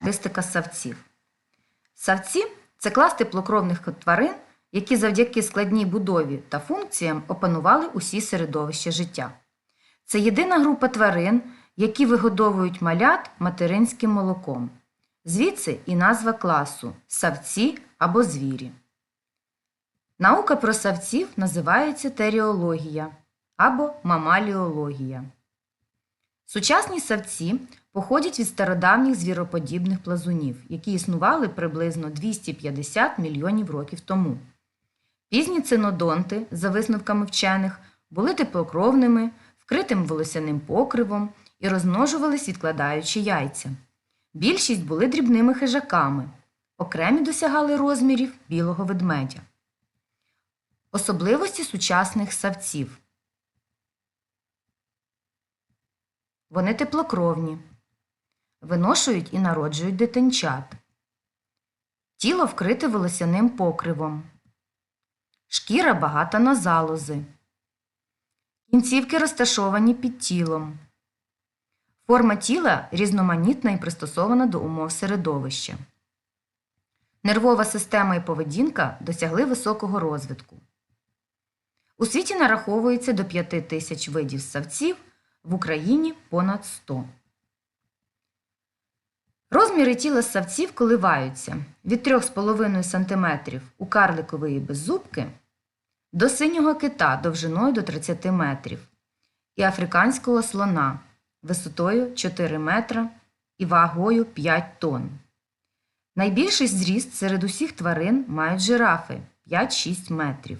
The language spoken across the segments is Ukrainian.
Характеристика савців. Савці це клас теплокровних тварин, які завдяки складній будові та функціям опанували усі середовища життя. Це єдина група тварин, які вигодовують малят материнським молоком. Звідси і назва класу савці або звірі. Наука про савців називається теріологія або мамаліологія. Сучасні савці походять від стародавніх звіроподібних плазунів, які існували приблизно 250 мільйонів років тому. Пізні цинодонти, за висновками вчених, були теплокровними, вкритим волосяним покривом і розмножувались, відкладаючи яйця. Більшість були дрібними хижаками, окремі досягали розмірів білого ведмедя. Особливості сучасних савців. Вони теплокровні, виношують і народжують дитинчат. Тіло вкрите волосяним покривом. Шкіра багата на залози. Кінцівки розташовані під тілом. Форма тіла різноманітна і пристосована до умов середовища. Нервова система і поведінка досягли високого розвитку. У світі нараховується до 5 тисяч видів ссавців, в Україні понад 100. Розміри тіла ссавців коливаються від 3,5 см у карликової беззубки до синього кита довжиною до 30 метрів і африканського слона висотою 4 метра і вагою 5 тонн. Найбільший зріст серед усіх тварин мають жирафи 5-6 метрів.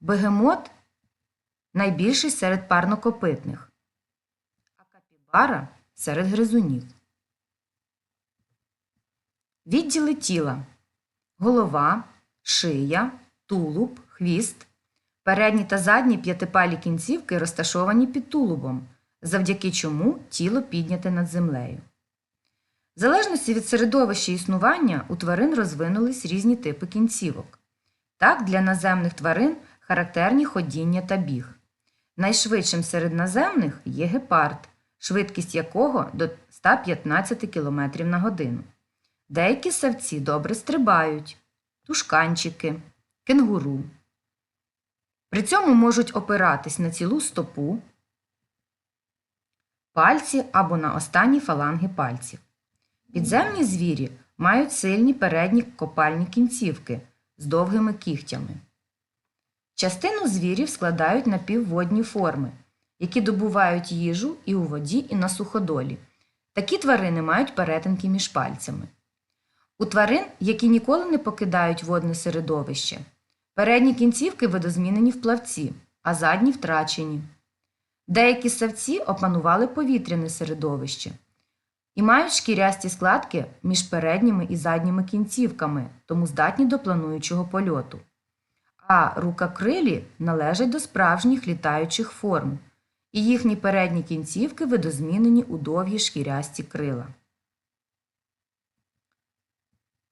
Бегемот найбільший серед парнокопитних, а капібара серед гризунів. Відділи тіла голова, шия, тулуб, хвіст. Передні та задні п'ятипалі кінцівки розташовані під тулубом, завдяки чому тіло підняте над землею. В залежності від середовища існування у тварин розвинулись різні типи кінцівок. Так, для наземних тварин характерні ходіння та біг. Найшвидшим серед наземних є гепард, швидкість якого до 115 км на годину. Деякі савці добре стрибають, тушканчики, кенгуру. При цьому можуть опиратись на цілу стопу, пальці або на останні фаланги пальців. Підземні звірі мають сильні передні копальні кінцівки з довгими кігтями. Частину звірів складають напівводні форми, які добувають їжу і у воді, і на суходолі. Такі тварини мають перетинки між пальцями. У тварин, які ніколи не покидають водне середовище, передні кінцівки видозмінені в плавці, а задні втрачені. Деякі савці опанували повітряне середовище і мають шкірясті складки між передніми і задніми кінцівками, тому здатні до плануючого польоту. А рукокрилі належать до справжніх літаючих форм, і їхні передні кінцівки видозмінені у довгі шкірясті крила.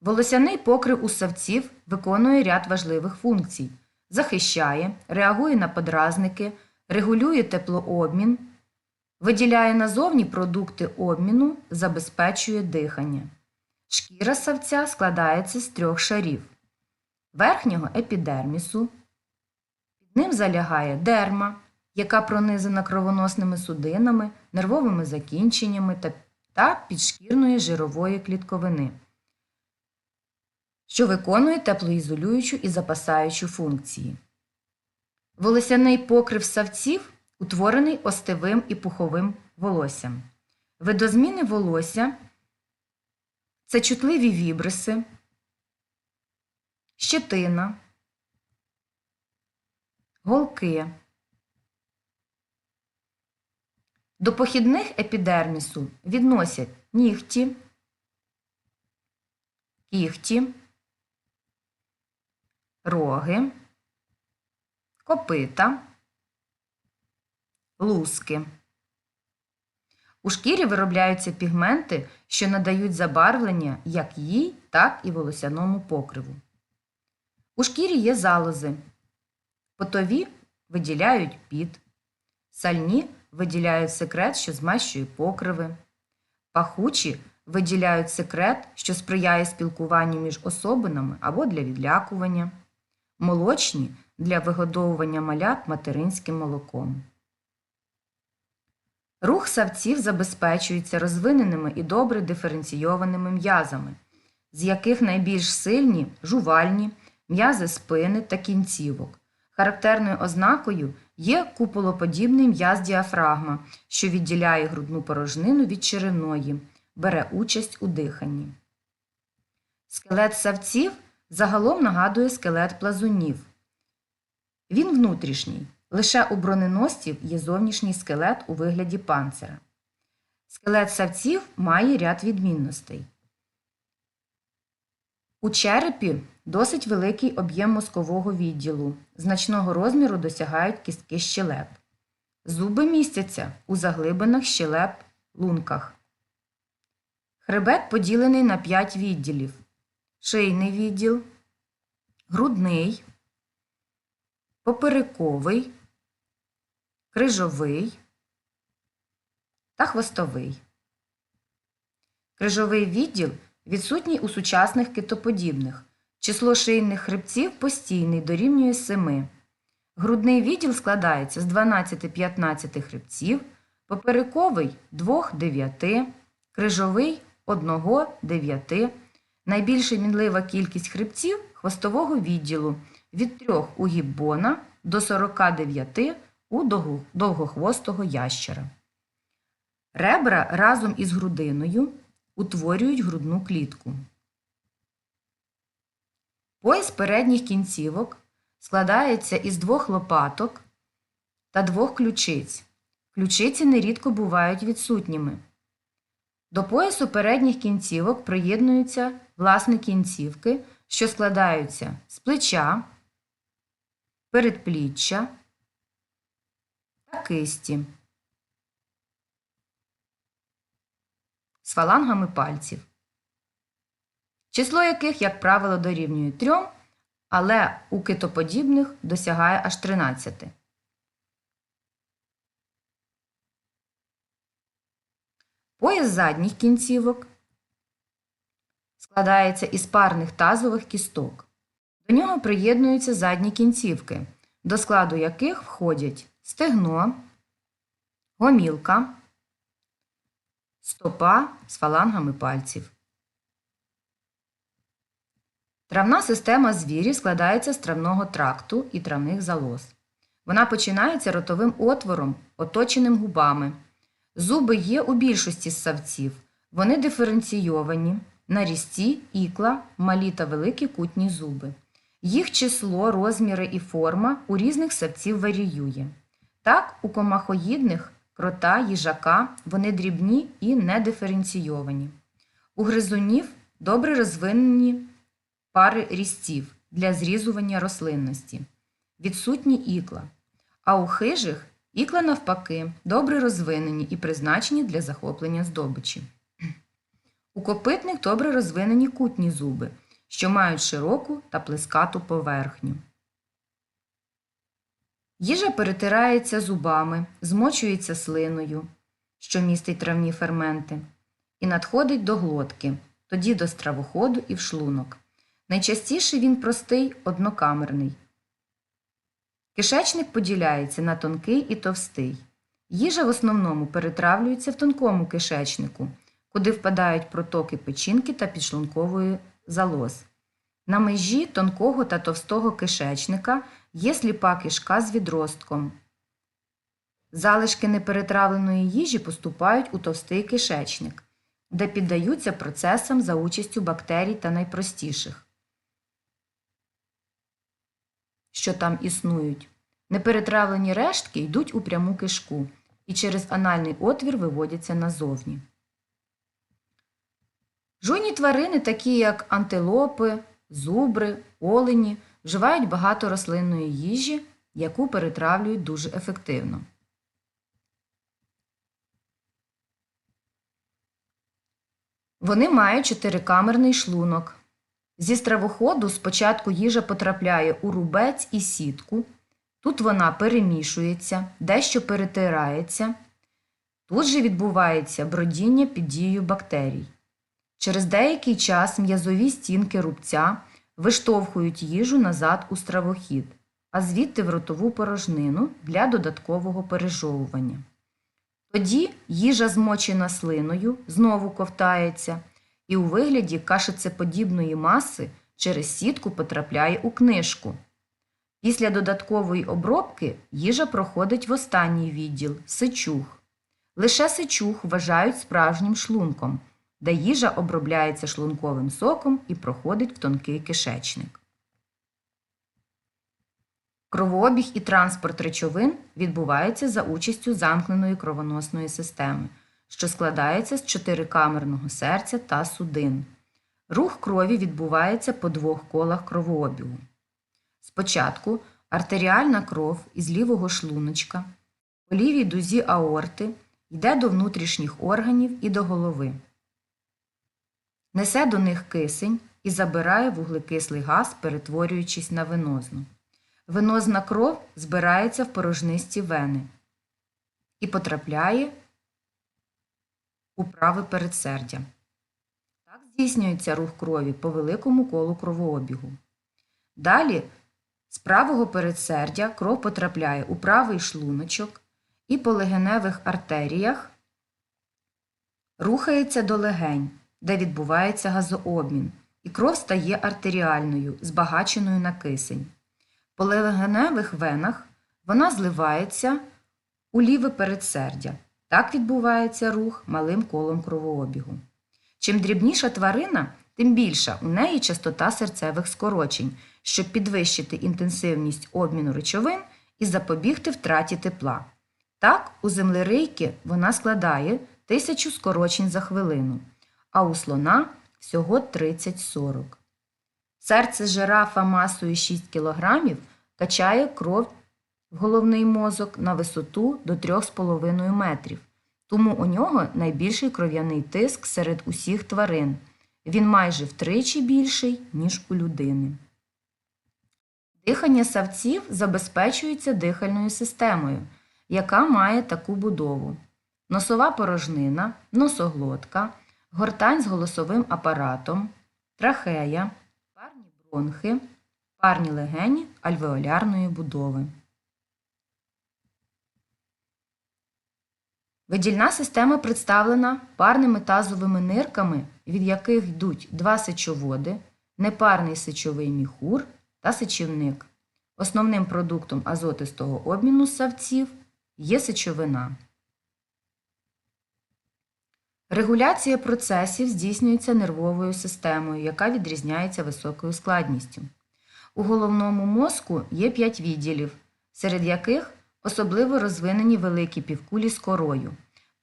Волосяний покрив у савців виконує ряд важливих функцій: захищає, реагує на подразники, регулює теплообмін, виділяє назовні продукти обміну, забезпечує дихання. Шкіра савця складається з трьох шарів: верхнього епідермісу, під ним залягає дерма, яка пронизана кровоносними судинами, нервовими закінченнями та підшкірної жирової клітковини що виконує теплоізолюючу і запасаючу функції. Волосяний покрив савців утворений остивим і пуховим волоссям. Видозміни волосся це чутливі вібриси, щетина, голки. До похідних епідермісу відносять нігті, кігті, роги, копита, луски. У шкірі виробляються пігменти, що надають забарвлення як їй, так і волосяному покриву. У шкірі є залози. Потові виділяють під, сальні виділяють секрет, що змащує покриви, пахучі виділяють секрет, що сприяє спілкуванню між особинами або для відлякування, молочні для вигодовування малят материнським молоком. Рух савців забезпечується розвиненими і добре диференційованими м'язами, з яких найбільш сильні жувальні, м'язи спини та кінцівок. Характерною ознакою є куполоподібний м'яз діафрагма, що відділяє грудну порожнину від черевної, бере участь у диханні. Скелет савців загалом нагадує скелет плазунів. Він внутрішній. Лише у броненосців є зовнішній скелет у вигляді панцира. Скелет савців має ряд відмінностей. У черепі досить великий об'єм мозкового відділу, значного розміру досягають кістки щелеп. Зуби містяться у заглибинах щелеп лунках. Хребет поділений на 5 відділів: шийний відділ, грудний, поперековий, крижовий та хвостовий. Крижовий відділ відсутній у сучасних китоподібних. Число шийних хребців постійний дорівнює 7. Грудний відділ складається з 12-15 хребців, поперековий 2-9, крижовий 1-9. Найбільша мінлива кількість хребців хвостового відділу від 3 у гіббона до 49 у довгохвостого ящера. Ребра разом із грудиною утворюють грудну клітку. Пояс передніх кінцівок складається із двох лопаток та двох ключиць. Ключиці нерідко бувають відсутніми. До поясу передніх кінцівок приєднуються власні кінцівки, що складаються з плеча, передпліччя та кисті. з фалангами пальців, число яких, як правило, дорівнює 3, але у китоподібних досягає аж 13. Пояс задніх кінцівок складається із парних тазових кісток. До нього приєднуються задні кінцівки, до складу яких входять стегно, гомілка, стопа з фалангами пальців. Травна система звірів складається з травного тракту і травних залоз. Вона починається ротовим отвором, оточеним губами. Зуби є у більшості ссавців. Вони диференційовані, нарізці, ікла, малі та великі кутні зуби. Їх число, розміри і форма у різних савців варіює. Так, у комахоїдних крота, їжака вони дрібні і недиференційовані. У гризунів добре розвинені пари різців для зрізування рослинності, відсутні ікла. А у хижих ікла, навпаки, добре розвинені і призначені для захоплення здобичі. У копитних добре розвинені кутні зуби, що мають широку та плескату поверхню. Їжа перетирається зубами, змочується слиною, що містить травні ферменти, і надходить до глотки, тоді до стравоходу і в шлунок. Найчастіше він простий, однокамерний. Кишечник поділяється на тонкий і товстий. Їжа в основному перетравлюється в тонкому кишечнику, куди впадають протоки печінки та підшлункової залоз. На межі тонкого та товстого кишечника є сліпа кишка з відростком. Залишки неперетравленої їжі поступають у товстий кишечник, де піддаються процесам за участю бактерій та найпростіших, що там існують. Неперетравлені рештки йдуть у пряму кишку і через анальний отвір виводяться назовні. Жуйні тварини, такі як антилопи, зубри, олені, вживають багато рослинної їжі, яку перетравлюють дуже ефективно. Вони мають чотирикамерний шлунок. Зі стравоходу спочатку їжа потрапляє у рубець і сітку. Тут вона перемішується, дещо перетирається. Тут же відбувається бродіння під дією бактерій. Через деякий час м'язові стінки рубця виштовхують їжу назад у стравохід, а звідти в ротову порожнину для додаткового пережовування. Тоді їжа, змочена слиною, знову ковтається і у вигляді кашицеподібної маси через сітку потрапляє у книжку. Після додаткової обробки їжа проходить в останній відділ сичух. Лише сичух вважають справжнім шлунком, де їжа обробляється шлунковим соком і проходить в тонкий кишечник. Кровообіг і транспорт речовин відбуваються за участю замкненої кровоносної системи, що складається з чотирикамерного серця та судин. Рух крові відбувається по двох колах кровообігу. Спочатку артеріальна кров із лівого шлуночка по лівій дузі аорти йде до внутрішніх органів і до голови. Несе до них кисень і забирає вуглекислий газ, перетворюючись на венозну. Венозна кров збирається в порожнисті вени і потрапляє у праве передсердя. Так здійснюється рух крові по великому колу кровообігу. Далі з правого передсердя кров потрапляє у правий шлуночок і по легеневих артеріях рухається до легень, де відбувається газообмін, і кров стає артеріальною, збагаченою на кисень. По легеневих венах вона зливається у ліве передсердя. Так відбувається рух малим колом кровообігу. Чим дрібніша тварина, тим більша у неї частота серцевих скорочень, щоб підвищити інтенсивність обміну речовин і запобігти втраті тепла. Так, у землерийки вона складає тисячу скорочень за хвилину, а у слона всього 30-40. Серце жирафа масою 6 кг качає кров в головний мозок на висоту до 3,5 метрів. Тому у нього найбільший кров'яний тиск серед усіх тварин. Він майже втричі більший, ніж у людини. Дихання савців забезпечується дихальною системою, яка має таку будову: носова порожнина, носоглотка, гортань з голосовим апаратом, трахея, парні бронхи, парні легені альвеолярної будови. Видільна система представлена парними тазовими нирками, від яких йдуть два сечоводи, непарний сечовий міхур та сечівник. Основним продуктом азотистого обміну ссавців є сечовина. Регуляція процесів здійснюється нервовою системою, яка відрізняється високою складністю. У головному мозку є 5 відділів, серед яких особливо розвинені великі півкулі з корою,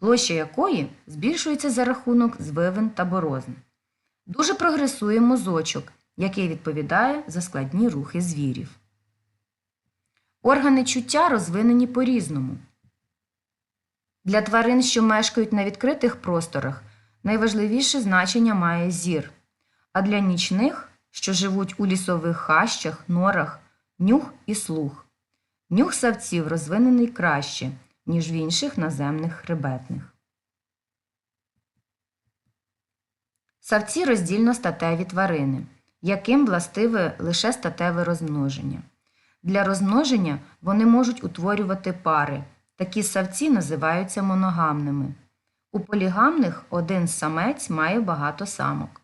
площа якої збільшується за рахунок звивин та борозн. Дуже прогресує мозочок, який відповідає за складні рухи звірів. Органи чуття розвинені по-різному. Для тварин, що мешкають на відкритих просторах, найважливіше значення має зір, а для нічних, що живуть у лісових хащах, норах, нюх і слух. Нюх савців розвинений краще, ніж в інших наземних хребетних. Савці роздільно статеві тварини, яким властиве лише статеве розмноження. Для розмноження вони можуть утворювати пари. Такі савці називаються моногамними. У полігамних один самець має багато самок.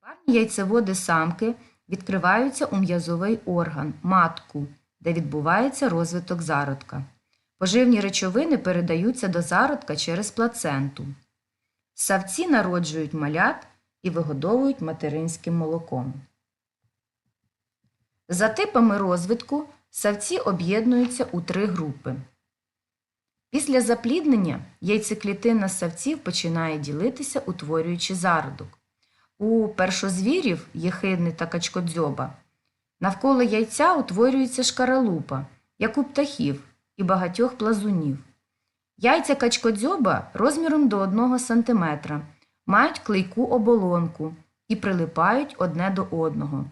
Парні яйцеводи самки відкриваються у м'язовий орган матку, де відбувається розвиток зародка. Поживні речовини передаються до зародка через плаценту. Савці народжують малят і вигодовують материнським молоком. За типами розвитку савці об'єднуються у три групи. Після запліднення яйцеклітина савців починає ділитися, утворюючи зародок. У першозвірів єхидни та качкодзьоба навколо яйця утворюється шкаралупа, як у птахів і багатьох плазунів. Яйця качкодзьоба розміром до 1 см мають клейку оболонку і прилипають одне до одного.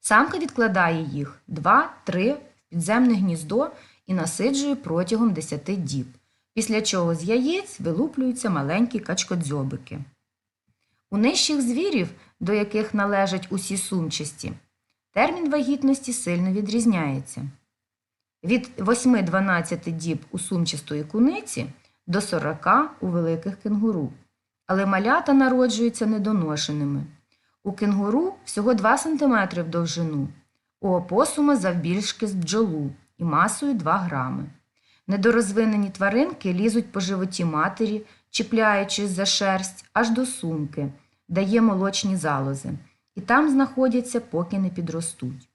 Самка відкладає їх 2-3 в підземне гніздо і насиджує протягом 10 діб, після чого з яєць вилуплюються маленькі качкодзьобики. У нижчих звірів, до яких належать усі сумчасті, термін вагітності сильно відрізняється. Від 8-12 діб у сумчастої куниці до 40 у великих кенгуру. Але малята народжуються недоношеними. У кенгуру всього 2 см в довжину, у опосума завбільшки з бджолу і масою 2 грами. Недорозвинені тваринки лізуть по животі матері, чіпляючись за шерсть аж до сумки, де є молочні залози, і там знаходяться, поки не підростуть.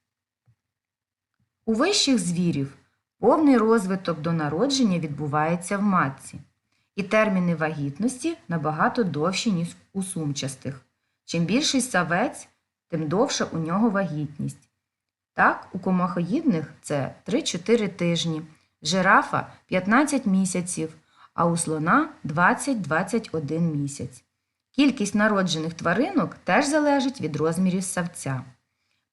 У вищих звірів повний розвиток до народження відбувається в матці, і терміни вагітності набагато довші, ніж у сумчастих. Чим більший савець, тим довша у нього вагітність. Так, у комахоїдних це 3-4 тижні, жирафа 15 місяців, а у слона 20-21 місяць. Кількість народжених тваринок теж залежить від розмірів савця.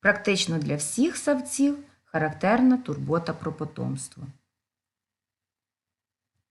Практично для всіх савців характерна турбота про потомство.